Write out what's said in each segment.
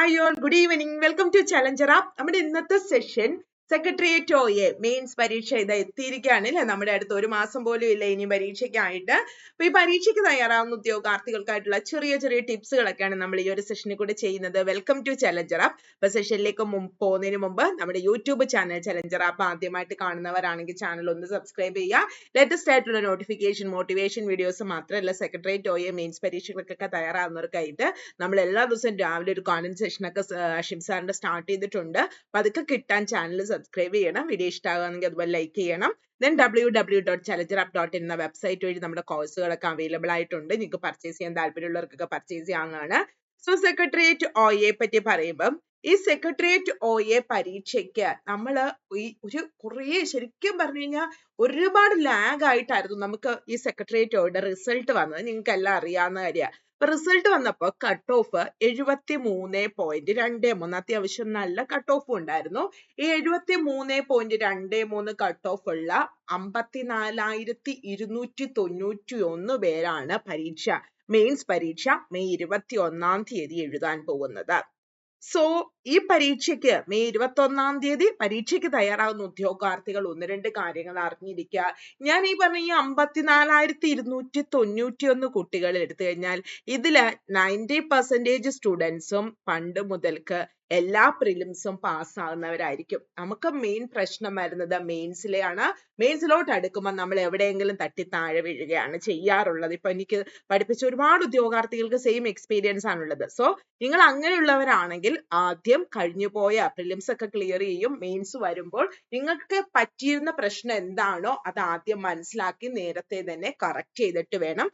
Hi all good evening welcome to challenger app നമ്മുടെ ഇന്നത്തെ session secretariat O A mains പരീക്ഷ ഇത് എത്തിയിരിക്കുകയാണ് അല്ലെ? നമ്മുടെ അടുത്ത് ഒരു മാസം പോലും ഇല്ല ഇനി പരീക്ഷയ്ക്കായിട്ട്. അപ്പൊ ഈ പരീക്ഷയ്ക്ക് തയ്യാറാവുന്ന ഉദ്യോഗാർത്ഥികൾക്കായിട്ടുള്ള ചെറിയ ചെറിയ ടിപ്സുകളൊക്കെയാണ് നമ്മൾ ഈ ഒരു സെഷനിൽ കൂടെ ചെയ്യുന്നത്. വെൽക്കം ടു ചലഞ്ചർ ആപ്പ് അപ്പൊ സെഷനിലേക്ക് പോകുന്നതിന് മുമ്പ് നമ്മുടെ യൂട്യൂബ് ചാനൽ ചലഞ്ചർ ആപ്പ് ആദ്യമായിട്ട് കാണുന്നവരാണെങ്കിൽ ചാനൽ ഒന്ന് സബ്സ്ക്രൈബ് ചെയ്യുക. ലേറ്റസ്റ്റ് ആയിട്ടുള്ള നോട്ടിഫിക്കേഷൻ മോട്ടിവേഷൻ വീഡിയോസ് മാത്രമല്ല സെക്രട്ടേറിയറ്റ് ഒ എ മെയിൻസ് പരീക്ഷകൾക്കൊക്കെ തയ്യാറാവുന്നവർക്കായിട്ട് നമ്മൾ എല്ലാ ദിവസവും രാവിലെ ഒരു കോൺവെന്റ് സെഷനൊക്കെ അഷിം സാറിന്റെ സ്റ്റാർട്ട് ചെയ്തിട്ടുണ്ട്. അപ്പൊ അതൊക്കെ കിട്ടാൻ ചാനൽ സബ്സ്ക്രൈബ് ചെയ്യണം വീഡിയോ ഇഷ്ടമാകുകയാണെങ്കിൽ അതുപോലെ ലൈക്ക് ചെയ്യണം. Then W W dot challenger app dot എന്ന വെബ്സൈറ്റ് വഴി നമ്മുടെ കോഴ്സുകളൊക്കെ അവൈലബിൾ ആയിട്ടുണ്ട്. നിങ്ങൾക്ക് പർച്ചേസ് ചെയ്യാൻ താല്പര്യമുള്ളവർക്കൊക്കെ പർച്ചേസ് ചെയ്യാവുന്നതാണ്. സോ സെക്രട്ടേറിയറ്റ് ഒ എ പറ്റി പറയുമ്പം ഈ സെക്രട്ടേറിയറ്റ് ഒ എ പരീക്ഷയ്ക്ക് നമ്മൾ ഈ ഒരു കുറേ ശരിക്കും പറഞ്ഞു കഴിഞ്ഞാൽ ഒരുപാട് ലാഗ് ആയിട്ടായിരുന്നു നമുക്ക് ഈ സെക്രട്ടേറിയറ്റ് ഒയുടെ റിസൾട്ട് വന്നത്. നിങ്ങൾക്ക് എല്ലാം അറിയാവുന്ന കാര്യമാണ്. അപ്പൊ റിസൾട്ട് വന്നപ്പോൾ കട്ട് ഓഫ് എഴുപത്തി മൂന്ന് പോയിന്റ് രണ്ട് മൂന്ന്. അത്യാവശ്യം നല്ല കട്ട് ഓഫ് ഉണ്ടായിരുന്നു. ഈ എഴുപത്തി മൂന്ന് പോയിന്റ് രണ്ട് മൂന്ന് കട്ട് ഓഫ് ഉള്ള അമ്പത്തിനാലായിരത്തി ഇരുന്നൂറ്റി തൊണ്ണൂറ്റി ഒന്ന് പേരാണ് പരീക്ഷ മെയിൻസ് പരീക്ഷ മെയ് ഇരുപത്തി ഒന്നാം തീയതി എഴുതാൻ പോകുന്നത്. സോ ഈ പരീക്ഷയ്ക്ക് മെയ് ഇരുപത്തി ഒന്നാം തീയതി പരീക്ഷയ്ക്ക് തയ്യാറാവുന്ന ഉദ്യോഗാർത്ഥികൾ ഒന്ന് രണ്ട് കാര്യങ്ങൾ അറിഞ്ഞിരിക്കുക. ഞാൻ ഈ പറഞ്ഞ ഈ അമ്പത്തിനാലായിരത്തി ഇരുന്നൂറ്റി തൊണ്ണൂറ്റി ഒന്ന് കുട്ടികൾ എടുത്തു കഴിഞ്ഞാൽ ഇതിൽ നയന്റി പെർസെന്റേജ് സ്റ്റുഡൻസും പണ്ട് മുതൽക്ക് എല്ലാ പ്രിലിംസും പാസ്സാകുന്നവരായിരിക്കും നമുക്ക് മെയിൻ പ്രശ്നം വരുന്നത് മെയിൻസിലെയാണ് മെയിൻസിലോട്ട് അടുക്കുമ്പോൾ നമ്മൾ എവിടെയെങ്കിലും തട്ടി താഴെ വീഴുകയാണ് ചെയ്യാറുള്ളത്. ഇപ്പൊ എനിക്ക് പഠിപ്പിച്ച ഒരുപാട് ഉദ്യോഗാർത്ഥികൾക്ക് സെയിം എക്സ്പീരിയൻസ് ആണുള്ളത്. സോ നിങ്ങൾ അങ്ങനെയുള്ളവരാണെങ്കിൽ ആദ്യം കഴിഞ്ഞു പോയ പ്രിലിംസ് ഒക്കെ ക്ലിയർ ചെയ്യും. മെയിൻസ് വരുമ്പോൾ നിങ്ങൾക്ക് പറ്റിയിരുന്ന പ്രശ്നം എന്താണോ അത് ആദ്യം മനസ്സിലാക്കി നേരത്തെ തന്നെ കറക്റ്റ് ചെയ്തിട്ട് വേണം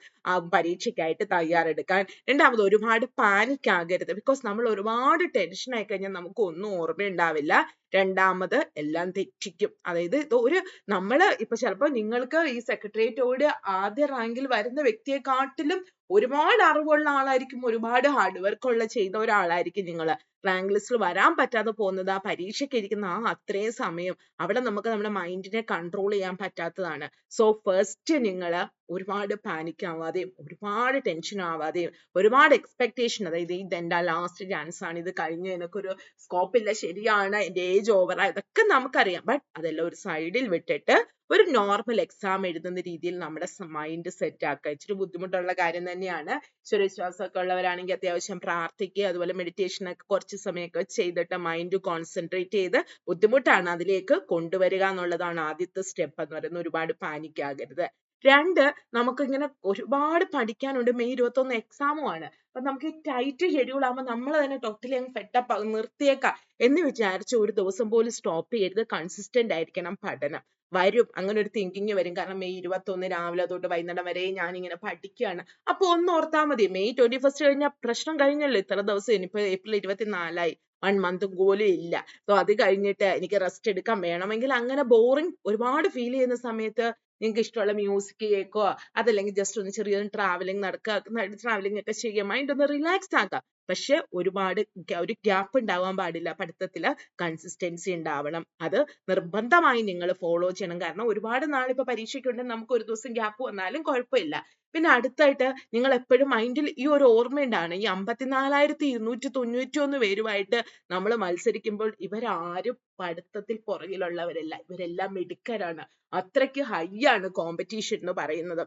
പരീക്ഷയ്ക്കായിട്ട് തയ്യാറെടുക്കാൻ. രണ്ടാമത് ഒരുപാട് പാനിക് ആകരുത് ബിക്കോസ് നമ്മൾ ഒരുപാട് ടെൻഷൻ കഴിഞ്ഞാൽ നമുക്ക് ഒന്നും ഓർമ്മയുണ്ടാവില്ല. രണ്ടാമത് എല്ലാം തെറ്റിക്കും. അതായത് ഇത് ഒരു നമ്മൾ ഇപ്പൊ ചിലപ്പോ നിങ്ങൾക്ക് ഈ സെക്രട്ടേറിയറ്റോട് ആദ്യ റാങ്കിൽ വരുന്ന വ്യക്തിയെക്കാട്ടിലും ഒരുപാട് അറിവുള്ള ആളായിരിക്കും ഒരുപാട് ഹാർഡ് വർക്ക് ഉള്ള ചെയ്ത ഒരാളായിരിക്കും നിങ്ങൾ റാങ്ക് ലിസ്റ്റിൽ വരാൻ പറ്റാതെ പോകുന്നത് ആ പരീക്ഷയ്ക്ക് ഇരിക്കുന്ന ആ അത്രയും സമയം അവിടെ നമുക്ക് നമ്മുടെ മൈൻഡിനെ കൺട്രോൾ ചെയ്യാൻ പറ്റാത്തതാണ്. സോ ഫസ്റ്റ് നിങ്ങൾ ഒരുപാട് പാനിക് ആവാതെയും ഒരുപാട് ടെൻഷൻ ആവാതെയും ഒരുപാട് എക്സ്പെക്ടേഷൻ അതായത് ഇത് എന്റെ ലാസ്റ്റ് ചാൻസ് ആണ് ഇത് കഴിഞ്ഞ് എനിക്കൊരു സ്കോപ്പ് ഇല്ല ശരിയാണ് എന്റെ ഏജ് ഓവർ അതൊക്കെ നമുക്കറിയാം. ബട്ട് അതെല്ലാം ഒരു സൈഡിൽ വിട്ടിട്ട് ഒരു നോർമൽ എക്സാം എഴുതുന്ന രീതിയിൽ നമ്മുടെ മൈൻഡ് സെറ്റ് ആക്കുക. ഇച്ചിരി ബുദ്ധിമുട്ടുള്ള കാര്യം തന്നെയാണ്. ഈശ്വരവിശ്വാസമൊക്കെ ഉള്ളവരാണെങ്കിൽ അത്യാവശ്യം പ്രാർത്ഥിക്കുക അതുപോലെ മെഡിറ്റേഷൻ ഒക്കെ കുറച്ച് സമയമൊക്കെ ചെയ്തിട്ട് മൈൻഡ് കോൺസെൻട്രേറ്റ് ചെയ്ത് ബുദ്ധിമുട്ടാണ് അതിലേക്ക് കൊണ്ടുവരിക എന്നുള്ളതാണ് ആദ്യത്തെ സ്റ്റെപ്പ് എന്ന് പറയുന്നത്. ഒരുപാട് പാനിക് ആകരുത്. രണ്ട് നമുക്ക് ഇങ്ങനെ ഒരുപാട് പഠിക്കാനുണ്ട്. മെയ് ഇരുപത്തി ഒന്ന് എക്സാമും ആണ്. അപ്പൊ നമുക്ക് ഈ ടൈറ്റ് ഷെഡ്യൂൾ ആകുമ്പോൾ നമ്മൾ തന്നെ ടോട്ടലി അങ്ങ് ഫെട്ടപ്പ് നിർത്തിയേക്കാം എന്ന് വിചാരിച്ച് ഒരു ദിവസം പോലും സ്റ്റോപ്പ് ചെയ്യരുത്. കൺസിസ്റ്റന്റ് ആയിരിക്കണം പഠനം. വരും. അങ്ങനെ ഒരു തിങ്കിങ് വരും. കാരണം മെയ് ഇരുപത്തി ഒന്ന് രാവിലെ തൊട്ട് വൈകുന്നേരം വരെ ഞാൻ ഇങ്ങനെ പഠിക്കുകയാണ്. അപ്പൊ ഒന്ന് ഓർത്താൽ മതി. മെയ് ട്വന്റി ഫസ്റ്റ് കഴിഞ്ഞാൽ പ്രശ്നം കഴിഞ്ഞല്ലോ ഇത്ര ദിവസം. ഇനിയിപ്പോ ഏപ്രിൽ ഇരുപത്തിനാലായി. വൺ മന്ത് പോലും ഇല്ല. സോ അത് കഴിഞ്ഞിട്ട് എനിക്ക് റെസ്റ്റ് എടുക്കാൻ വേണമെങ്കിൽ അങ്ങനെ ബോറിംഗ് ഒരുപാട് ഫീൽ ചെയ്യുന്ന സമയത്ത് നിങ്ങൾക്ക് ഇഷ്ടമുള്ള മ്യൂസിക് കേൾക്കുക അതല്ലെങ്കിൽ ജസ്റ്റ് ഒന്ന് ചെറിയൊരു ട്രാവലിംഗ് നടക്കുക ട്രാവലിംഗ് ഒക്കെ ചെയ്യുക മൈൻഡ് ഒന്ന് റിലാക്സ് ആക്കുക പക്ഷെ ഒരുപാട് ഒരു ഗ്യാപ്പ് ഉണ്ടാവാൻ പാടില്ല. പഠിത്തത്തിൽ കൺസിസ്റ്റൻസി ഉണ്ടാവണം. അത് നിർബന്ധമായി നിങ്ങൾ ഫോളോ ചെയ്യണം. കാരണം ഒരുപാട് നാൾ ഇപ്പൊ പരീക്ഷയ്ക്കുണ്ടെങ്കിൽ നമുക്ക് ഒരു ദിവസം ഗ്യാപ്പ് വന്നാലും കുഴപ്പമില്ല. പിന്നെ അടുത്തായിട്ട് നിങ്ങൾ എപ്പോഴും മൈൻഡിൽ ഈ ഒരു ഓർമ്മയുണ്ടാണ് ഈ അമ്പത്തിനാലായിരത്തി ഇരുന്നൂറ്റി തൊണ്ണൂറ്റി ഒന്ന് പേരുമായിട്ട് നമ്മൾ മത്സരിക്കുമ്പോൾ ഇവരാരും പഠിത്തത്തിൽ പുറകിലുള്ളവരല്ല. ഇവരെല്ലാം മിടുക്കരാണ്. അത്രയ്ക്ക് ഹൈ ആണ് കോമ്പറ്റീഷൻ എന്ന് പറയുന്നത്.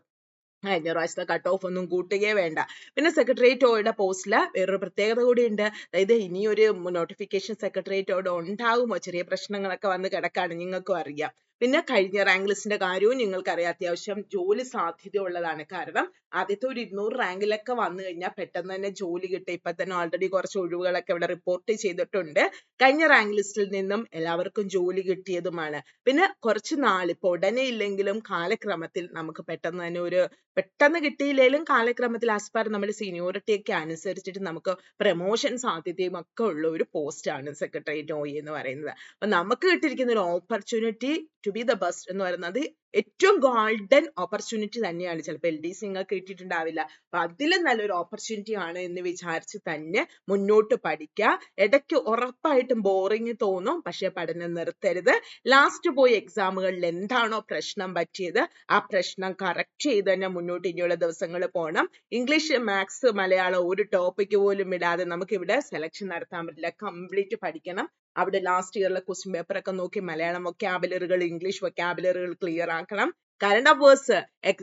കഴിഞ്ഞ പ്രാവശ്യത്തെ കട്ട് ഓഫ് ഒന്നും കൂട്ടുകയേ വേണ്ട. പിന്നെ സെക്രട്ടേറിയറ്റ് ഓയുടെ പോസ്റ്റിൽ വേറൊരു പ്രത്യേകത കൂടിയുണ്ട്. അതായത് ഇനിയൊരു നോട്ടിഫിക്കേഷൻ സെക്രട്ടേറിയറ്റ് ഓയുടെ ഉണ്ടാകുമോ ചെറിയ പ്രശ്നങ്ങളൊക്കെ വന്ന് കിടക്കാണ്. നിങ്ങൾക്കും അറിയാം. പിന്നെ കഴിഞ്ഞ റാങ്ക് ലിസ്റ്റിന്റെ കാര്യവും നിങ്ങൾക്കറിയാം. അത്യാവശ്യം ജോലി സാധ്യത ഉള്ളതാണ് കാരണം ആദ്യത്തെ ഒരു ഇരുന്നൂറ് റാങ്കിലൊക്കെ വന്നു കഴിഞ്ഞാൽ പെട്ടെന്ന് തന്നെ ജോലി കിട്ടും. ഇപ്പൊ തന്നെ ഓൾറെഡി കുറച്ച് ഒഴിവുകളൊക്കെ ഇവിടെ റിപ്പോർട്ട് ചെയ്തിട്ടുണ്ട്. കഴിഞ്ഞ റാങ്ക് ലിസ്റ്റിൽ നിന്നും എല്ലാവർക്കും ജോലി കിട്ടിയതുമാണ്. പിന്നെ കുറച്ച് നാൾ ഇപ്പൊ ഉടനെ ഇല്ലെങ്കിലും കാലക്രമത്തിൽ നമുക്ക് പെട്ടെന്ന് തന്നെ ഒരു പെട്ടെന്ന് കിട്ടിയില്ലെങ്കിലും കാലക്രമത്തിൽ ആസ് പെർ നമ്മുടെ സീനിയോറിറ്റി ഒക്കെ അനുസരിച്ചിട്ട് നമുക്ക് പ്രമോഷൻ സാധ്യതയും ഒക്കെ ഉള്ള ഒരു പോസ്റ്റ് ആണ് സെക്രട്ടേറിയറ്റ് നോയി എന്ന് പറയുന്നത്. അപ്പൊ നമുക്ക് കിട്ടിയിരിക്കുന്ന ഒരു opportunity to be the best എന്ന് പറയുന്നത് ഏറ്റവും ഗോൾഡൻ ഓപ്പർച്യൂണിറ്റി തന്നെയാണ്. ചിലപ്പോൾ എൽ ഡി സി നിങ്ങൾക്ക് കിട്ടിയിട്ടുണ്ടാവില്ല. അപ്പൊ അതിലും നല്ലൊരു ഓപ്പർച്യൂണിറ്റി ആണ് എന്ന് വിചാരിച്ച് തന്നെ മുന്നോട്ട് പഠിക്കുക ഇടയ്ക്ക് ഉറപ്പായിട്ടും ബോറിങ് തോന്നും. പക്ഷെ പഠനം നിർത്തരുത്. ലാസ്റ്റ് പോയി എക്സാമുകളിൽ എന്താണോ പ്രശ്നം പറ്റിയത് ആ പ്രശ്നം കറക്റ്റ് ചെയ്ത് തന്നെ മുന്നോട്ട് ഇനിയുള്ള ദിവസങ്ങൾ പോകണം ഇംഗ്ലീഷ് മാത്സ് മലയാളം ഒരു ടോപ്പിക്ക് പോലും ഇടാതെ നമുക്ക് ഇവിടെ സെലക്ഷൻ നടത്താൻ പറ്റില്ല. കംപ്ലീറ്റ് പഠിക്കണം. അവിടെ ലാസ്റ്റ് ഇയറിലെ ക്വസ്റ്റ്യൻ പേപ്പർ ഒക്കെ നോക്കി മലയാളം വൊക്കാബുലറികൾ ഇംഗ്ലീഷ് വൊക്കാബുലറികൾ ക്ലിയർ ആക്കണം. കറണ്ട് അഫേഴ്സ്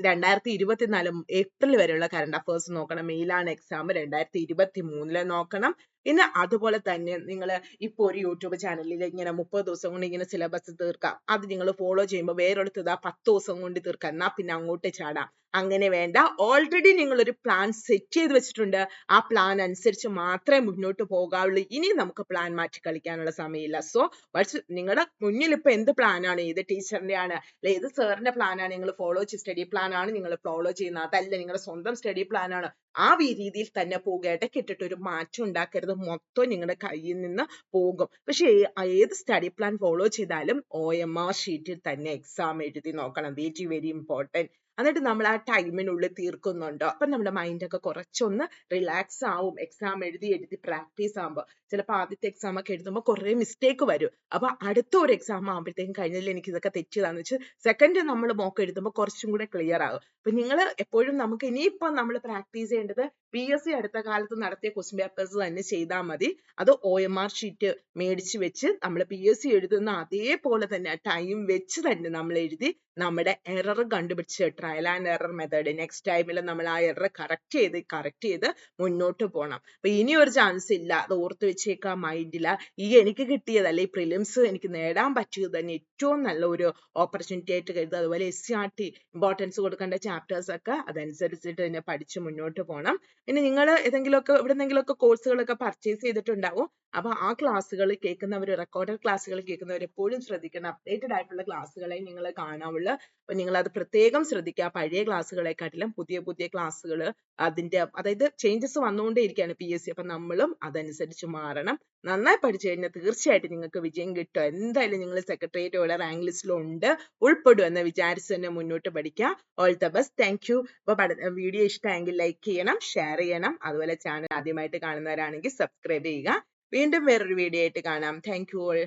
രണ്ടായിരത്തി ഇരുപത്തിനാല് ഏപ്രിൽ വരെയുള്ള കറണ്ട് അഫേഴ്സ് നോക്കണം. മെയിലാണ് എക്സാം രണ്ടായിരത്തി ഇരുപത്തി മൂന്നിൽ നോക്കണം. പിന്നെ അതുപോലെ തന്നെ നിങ്ങൾ ഇപ്പോൾ ഒരു യൂട്യൂബ് ചാനലിൽ ഇങ്ങനെ മുപ്പത് ദിവസം കൊണ്ട് ഇങ്ങനെ സിലബസ് തീർക്കാം. അത് നിങ്ങൾ ഫോളോ ചെയ്യുമ്പോൾ വേറൊരിടത്ത് ഇതാ പത്ത് ദിവസം കൊണ്ട് തീർക്കാം. എന്നാ പിന്നെ അങ്ങോട്ട് ചാടാം. അങ്ങനെ വേണ്ട. ഓൾറെഡി നിങ്ങൾ ഒരു പ്ലാൻ സെറ്റ് ചെയ്ത് വെച്ചിട്ടുണ്ട്. ആ പ്ലാൻ അനുസരിച്ച് മാത്രമേ മുന്നോട്ട് പോകാവുള്ളൂ. ഇനി നമുക്ക് പ്ലാൻ മാറ്റി കളിക്കാനുള്ള സമയമില്ല. സോ വാട്സ് നിങ്ങളുടെ മുന്നിൽ ഇപ്പൊ എന്ത് പ്ലാനാണ് ഏത് ടീച്ചറിന്റെ ആണ്? അല്ലെ ഏത് സാറിന്റെ പ്ലാനാണ് നിങ്ങൾ ഫോളോ ചെയ്ത് സ്റ്റഡി പ്ലാനാണ് നിങ്ങൾ ഫോളോ ചെയ്യുന്നത്. അതല്ല നിങ്ങളുടെ സ്വന്തം സ്റ്റഡി പ്ലാനാണ് ആ രീതിയിൽ തന്നെ പോകുക. ഇടയ്ക്ക് ഇട്ടിട്ട് ഒരു മാറ്റം ഉണ്ടാക്കരുത്. മൊത്തം നിങ്ങളുടെ കയ്യിൽ നിന്ന് പോകും. പക്ഷെ ഏത് സ്റ്റഡി പ്ലാൻ ഫോളോ ചെയ്താലും ഒ എം ആർ ഷീറ്റിൽ തന്നെ എക്സാം എഴുതി നോക്കണം. വെരി വെരി ഇമ്പോർട്ടന്റ് എന്നിട്ട് നമ്മൾ ആ ടൈമിനുള്ളിൽ തീർക്കുന്നുണ്ടോ. അപ്പൊ നമ്മുടെ മൈൻഡ് ഒക്കെ കുറച്ചൊന്ന് റിലാക്സ് ആവും. എക്സാം എഴുതി എഴുതി പ്രാക്ടീസ് ആകുമ്പോൾ ചിലപ്പോൾ ആദ്യത്തെ എക്സാം ഒക്കെ എഴുതുമ്പോൾ കുറേ മിസ്റ്റേക്ക് വരും. അപ്പോൾ അടുത്ത ഒരു എക്സാം ആകുമ്പോഴത്തേക്കും കഴിഞ്ഞില്ല എനിക്ക് ഇതൊക്കെ തെറ്റിയതാന്ന് വെച്ച് സെക്കൻഡ് നമ്മൾ മോക്ക് എഴുതുമ്പോൾ കുറച്ചും കൂടെ ക്ലിയർ ആകും. അപ്പൊ നിങ്ങൾ എപ്പോഴും നമുക്ക് ഇനിയിപ്പം നമ്മൾ പ്രാക്ടീസ് ചെയ്യേണ്ടത് പി എസ് സി അടുത്ത കാലത്ത് നടത്തിയ ക്വസ്റ്റ്യൻ പേപ്പേഴ്സ് തന്നെ ചെയ്താൽ മതി. അത് ഒ എം ആർ ഷീറ്റ് മേടിച്ച് വെച്ച് നമ്മൾ പി എസ് സി എഴുതുന്ന അതേപോലെ തന്നെ ടൈം വെച്ച് തന്നെ നമ്മൾ എഴുതി നമ്മുടെ എറർ കണ്ടുപിടിച്ച് trial and error method next ടൈമിൽ നമ്മൾ ആ എറർ കറക്റ്റ് ചെയ്ത് കറക്റ്റ് ചെയ്ത് മുന്നോട്ട് പോകണം അപ്പൊ ഇനി ഒരു ചാൻസ് ഇല്ല. അത് ഓർത്ത് വെച്ചേക്കാൻ മൈൻഡിൽ ഈ എനിക്ക് കിട്ടിയതല്ല ഈ പ്രിലിംസ് എനിക്ക് നേടാൻ പറ്റിയത് തന്നെ ഏറ്റവും നല്ല ഒരു ഓപ്പർച്യൂണിറ്റി ആയിട്ട് കരുതുക. അതുപോലെ S C R T importance കൊടുക്കേണ്ട ചാപ്റ്റേഴ്സ് ഒക്കെ അതനുസരിച്ചിട്ട് തന്നെ പഠിച്ച് മുന്നോട്ട് പോകണം പിന്നെ നിങ്ങൾ ഏതെങ്കിലുമൊക്കെ എവിടെന്നെങ്കിലുമൊക്കെ കോഴ്സുകളൊക്കെ പർച്ചേസ് ചെയ്തിട്ടുണ്ടാവും. അപ്പൊ ആ ക്ലാസ്സുകൾ കേൾക്കുന്നവർ റെക്കോർഡഡ് ക്ലാസ്സുകൾ കേൾക്കുന്നവർ എപ്പോഴും ശ്രദ്ധിക്കണം. അപ്ഡേറ്റഡ് ആയിട്ടുള്ള ക്ലാസ്സുകളെ നിങ്ങൾ കാണാവുള്ളൂ. അപ്പൊ നിങ്ങൾ അത് പ്രത്യേകം ശ്രദ്ധിക്കുക പഴയ ക്ലാസ്സുകളെക്കാട്ടിലും പുതിയ പുതിയ ക്ലാസ്സുകൾ അതിന്റെ അതായത് ചേഞ്ചസ് വന്നുകൊണ്ടേയിരിക്കുകയാണ് പി എസ് സി അപ്പൊ നമ്മളും അതനുസരിച്ച് മാറണം. നന്നായി പഠിച്ചു കഴിഞ്ഞാൽ തീർച്ചയായിട്ടും നിങ്ങൾക്ക് വിജയം കിട്ടും. എന്തായാലും നിങ്ങൾ സെക്രട്ടേറിയറ്റ് ഓടെ റാങ്ക് ലിസ്റ്റിലുണ്ട് ഉൾപ്പെടും എന്ന് വിചാരിച്ച് തന്നെ മുന്നോട്ട് പഠിക്കുക. All the best thank you അപ്പൊ വീഡിയോ ഇഷ്ടമായെങ്കിൽ ലൈക്ക് ചെയ്യണം ഷെയർ ചെയ്യണം. അതുപോലെ ചാനൽ ആദ്യമായിട്ട് കാണുന്നവരാണെങ്കിൽ സബ്സ്ക്രൈബ് ചെയ്യുക. വീണ്ടും വേറൊരു വീഡിയോ ആയിട്ട് കാണാം. Thank you all